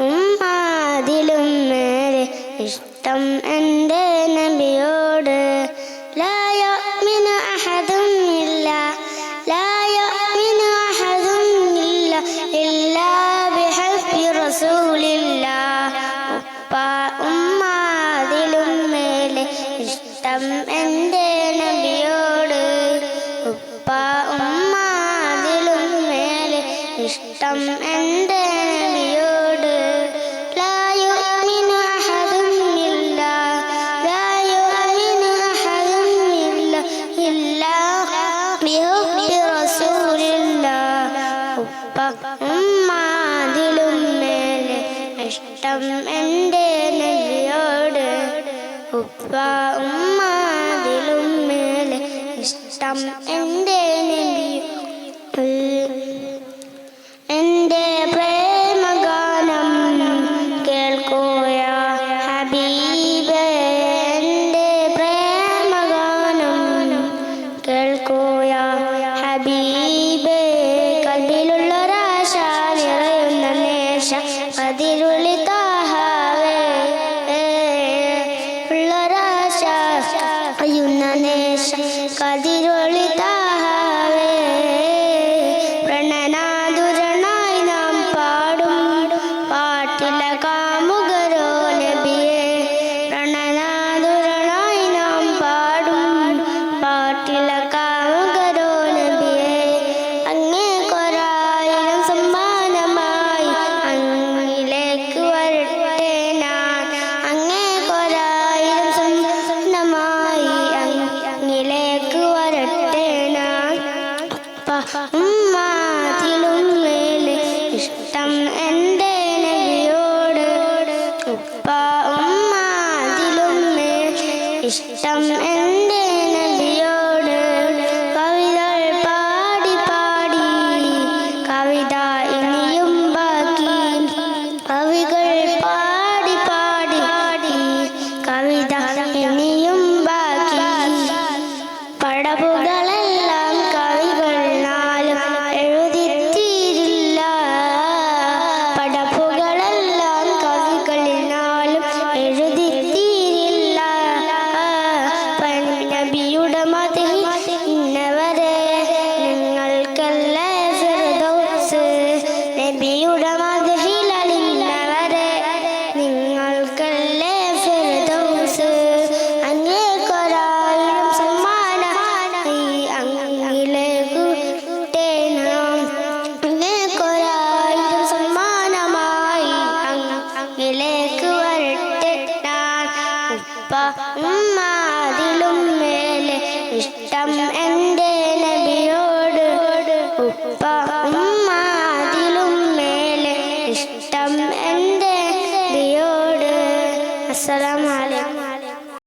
ഉമ്മാതിലും നേരെ ഇഷ്ടം എന്റെ നബിയോട്. ലായോമിനു അഹതും ഇല്ല. ലായോമിനു അഹതും ഇല്ല. ഇല്ലാ ബിഹബ്ബി റസൂലില്ല. ഉപ്പ ഉമ്മാതിലും മേലെ ഇഷ്ടം എന്റെ നബിയോട്. ഉപ്പ ഉമ്മാതിലും മേലെ ഇഷ്ടം എന്റെ بحب رسول الله حبك ഉമ്മാതിലും മേലെ ഇഷ്ടം എന്റെ നബിയോട് ഉപ്പ ഉമ്മാതിലും മേലെ ഇഷ്ടം എന്റെ എല്ലാമാതിലും മേലെ ഇഷ്ടം എന്റെ നബിയോട് ഉപ്പ ഉമ്മാതിലും മേലെ ഇഷ്ടം എന്റെ পা